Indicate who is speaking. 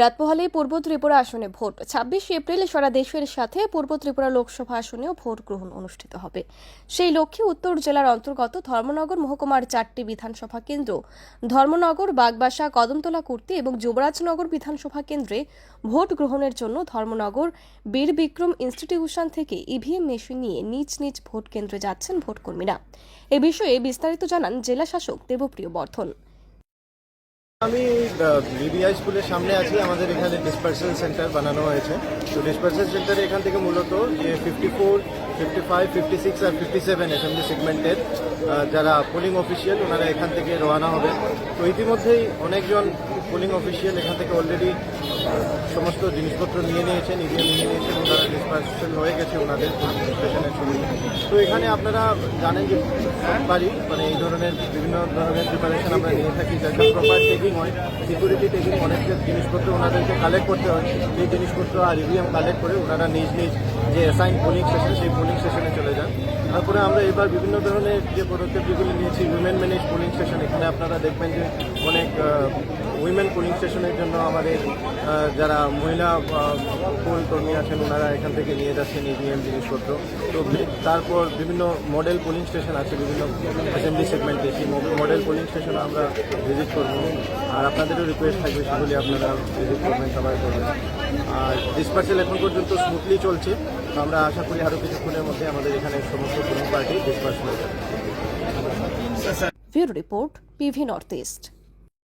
Speaker 1: রাত পোহালেই পূর্ব ত্রিপুরা আসনে ভোট। ছাব্বিশে এপ্রিল সারা দেশের সাথে পূর্ব ত্রিপুরা লোকসভা আসনেও ভোট গ্রহণ অনুষ্ঠিত হবে। সেই লক্ষ্যে উত্তর জেলার অন্তর্গত ধর্মনগর মহকুমার চারটি বিধানসভা কেন্দ্র, ধর্মনগর, বাগবাসা, কদমতলা কুর্তি এবং যুবরাজনগর বিধানসভা কেন্দ্রে ভোট গ্রহণের জন্য ধর্মনগর, বীর বিক্রম ইনস্টিটিউশন থেকে ইভিএম মেশিন নিয়ে নিজ নিজ ভোট কেন্দ্রে যাচ্ছেন ভোটকর্মীরা। এ বিষয়ে বিস্তারিত জানান জেলা শাসক দেবপ্রিয় বর্ধন।
Speaker 2: আমি বিবিআই স্কুলের সামনে আছি। আমাদের এখানে ডিসপার্সেল সেন্টার বানানো হয়েছে। তো ডিসপার্সেল সেন্টারে এখান থেকে মূলত যে fifty four fifty five fifty six আর ফিফটি সেভেন অ্যাসেম্বলি সেগমেন্টের যারা পোলিং অফিসিয়াল ওনারা এখান থেকে রওনা হবে। তো ইতিমধ্যেই অনেকজন পোলিং অফিসিয়াল এখান থেকে অলরেডি সমস্ত জিনিসপত্র নিয়ে নিয়েছেন ইভিএম নিয়ে নিয়েছেন। হয়ে গেছে ওনাদের তো এখানে আপনারা জানেন যে বাড়ি মানে এই ধরনের বিভিন্ন ধরনের প্রিপারেশন আমরা নিয়ে থাকি যাতে প্রপার টেকিং হয় সিকিউরিটি টেকিং অনেক জিনিসপত্র ওনাদেরকে কালেক্ট করতে হয়। সেই জিনিসপত্র আর ইভিএম কালেক্ট করে ওনারা নিজ নিজ যে অ্যাসাইন পোলিং স্টেশন সেই পোলিং স্টেশনে চলে যান। তারপরে আমরা এবার বিভিন্ন ধরনের যে পদক্ষেপ পদক্ষেপগুলি নিয়েছি উইমেন ম্যানেজ পোলিং স্টেশন এখানে আপনারা দেখবেন যে অনেক উইমেন পোলিং স্টেশনের জন্য আমাদের যারা মহিলা পোল কর্মী আছেন, ওনারা এখান থেকে নিয়ে যাচ্ছেন ইভিএম জিনিসপত্র। তো তারপর বিভিন্ন মডেল পোলিং স্টেশন আছে, বিভিন্ন অ্যাসেম্বলি সেগমেন্টে সেই মডেল পোলিং স্টেশন আমরা ভিজিট করব। আর আপনাদেরও রিকোয়েস্ট থাকবে, সেগুলি আপনারা ভিজিট করবেন, সবাই করবেন। আর ডিসপার্সেল এখন পর্যন্ত স্মুথলি চলছে। তো আমরা আশা করি আরও কিছুক্ষণের মধ্যে আমাদের এখানে সমস্ত পোলিং পার্টি ডিসপার্সেল যাবে।
Speaker 1: Bureau report PV north east.